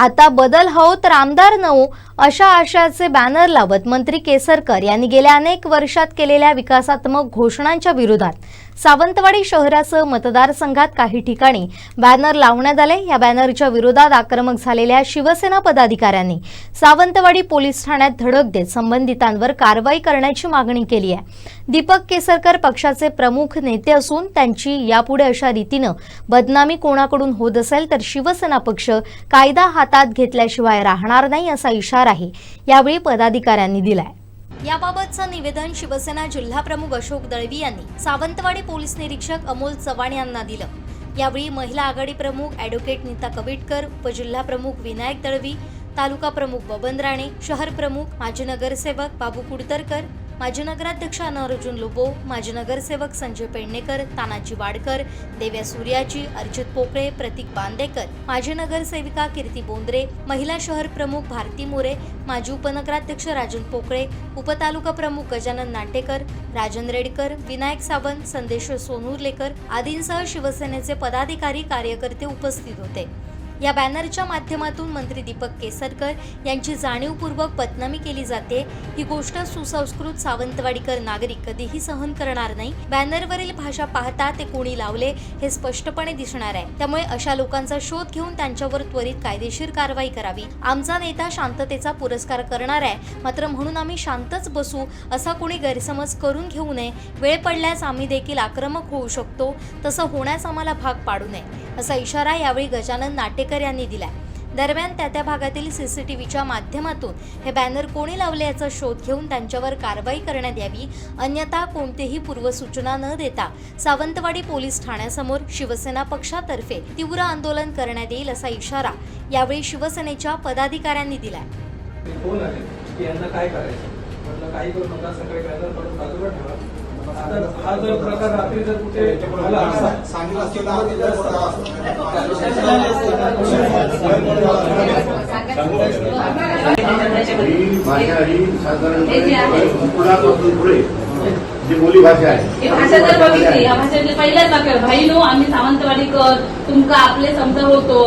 आता बदल हो तर आमदार नऊ अशा आशयाचे बॅनर लावत मंत्री केसरकर यांनी गेल्या अनेक वर्षात केलेल्या विकासात्मक घोषणांच्या विरोधात सावंतवाडी शहरासह मतदारसंघात काही ठिकाणी बॅनर लावण्यात आले. या बॅनरच्या विरोधात आक्रमक झालेल्या शिवसेना पदाधिकाऱ्यांनी सावंतवाडी पोलीस ठाण्यात धडक देत संबंधितांवर कारवाई करण्याची मागणी केली आहे. दीपक केसरकर पक्षाचे प्रमुख नेते असून त्यांची यापुढे अशा रीतीनं बदनामी कोणाकडून होत असेल तर शिवसेना पक्ष कायदा हातात घेतल्याशिवाय राहणार नाही असा इशाराही यावेळी पदाधिकाऱ्यांनी दिलाय. याबाबतचं निवेदन शिवसेना जिल्हाप्रमुख अशोक दळवी यांनी. सावंतवाडी पोलीस निरीक्षक अमोल चव्हाण यांना दिलं. यावेळी महिला आघाडी प्रमुख ॲडव्होकेट नीता कविटकर उपजिल्हा प्रमुख विनायक दळवी तालुका प्रमुख बबन राणे शहर प्रमुख माजी नगरसेवक बाबू कुडतरकर माजी नगराध्यक्ष अनार्जुन लोबो माजी नगरसेवक संजय पेडणेकर तानाजी वाडकर देव्या सूर्याची अर्जित पोकळे प्रतीक बांदेकर माजी नगरसेविका कीर्ती बोंद्रे महिला शहर प्रमुख भारती मोरे माजी उपनगराध्यक्ष राजन पोकळे उपतालुका प्रमुख गजानन नाटेकर राजन रेडकर विनायक सावंत संदेश सोनुर्लेकर आदींसह शिवसेनेचे पदाधिकारी कार्यकर्ते उपस्थित होते. या बॅनरच्या माध्यमातून मंत्री दीपक केसरकर यांची जाणीवपूर्वक बदनामी केली जाते. ही गोष्ट सुसंस्कृत सावंतवाडीकर नागरिक कधीही सहन करणार नाही. बॅनरवरील भाषा पाहता ते कोणी लावले हे स्पष्टपणे दिसणार आहे. त्यामुळे अशा लोकांचा शोध घेऊन त्यांच्यावर त्वरित कायदेशीर कारवाई करावी. आमचा नेता शांततेचा पुरस्कार करणार आहे. मात्र म्हणून आम्ही शांतच बसू असा कोणी गैरसमज करून घेऊ नये. वेळ पडल्यास आम्ही देखील आक्रमक होऊ शकतो. तसं होण्यास आम्हाला भाग पाडू नये. असा इशारा यावेळी गजानन नाटेकर यांनी दिलाय. दरम्यान त्या त्या भागातील सीसीटीव्हीच्या माध्यमातून हे बॅनर कोणी लावले याचा शोध घेऊन त्यांच्यावर कारवाई करण्यात यावी अन्यथा कोणतीही पूर्वसूचना न देता सावंतवाडी पोलीस ठाण्यासमोर शिवसेना पक्षातर्फे तीव्र आंदोलन करण्यात येईल असा इशारा यावेळी शिवसेनेच्या पदाधिकाऱ्यांनी दिलाय. हा जर प्रकार रात्री जर कुठे झाला तर ही भाषा ही साधारणपणे पुढे? जी बोली भाषा आहे. ही भाषा जर बघितली या भाषेतले पहिल्याच वाक्य भाई नो आम्ही सावंतवाडी कर तुमका आपले समजा होतो.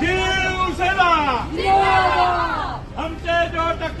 शिवसेना हमसे जो बस